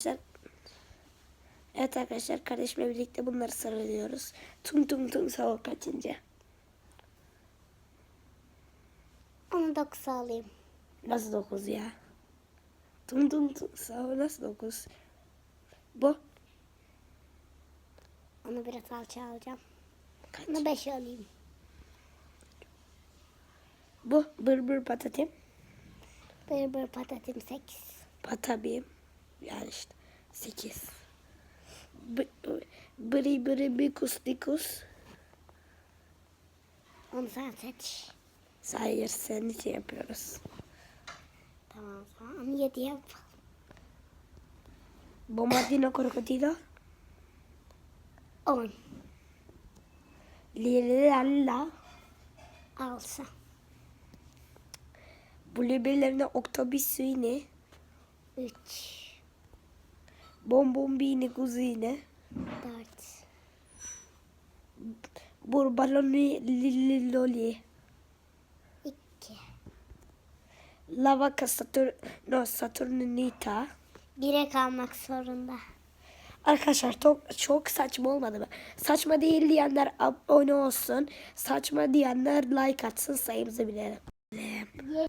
Arkadaşlar Evet arkadaşlar kardeşimle birlikte bunları sıralıyoruz. Tung tung tung sağ kaçıncı? Onu dokuz alayım. Nasıl dokuz ya? Tung tung tung sağ nasıl dokuz? Bu Onu biraz alça alacağım. kaç? Onu beş alayım. Bu bır bır patatim. Bir bir patatim sekiz. Patabim. Yani işte sekiz. B- bri bri bikus dikus. Onu sen seç. Hayır senin için yapıyoruz. Tamam tamam. Onu yedi yap. Bombardino crocodilo. On. Lilala. Alsa. Blueberry'lerine oktobisini. Üç. Bombombini kuzine. Dört. Burbaloni lililoli. iki, Lavaca Saturn, no, Saturnita. Bire kalmak zorunda. Arkadaşlar çok, çok saçma olmadı mı? Saçma değil diyenler abone olsun. Saçma diyenler like atsın sayımızı bilelim.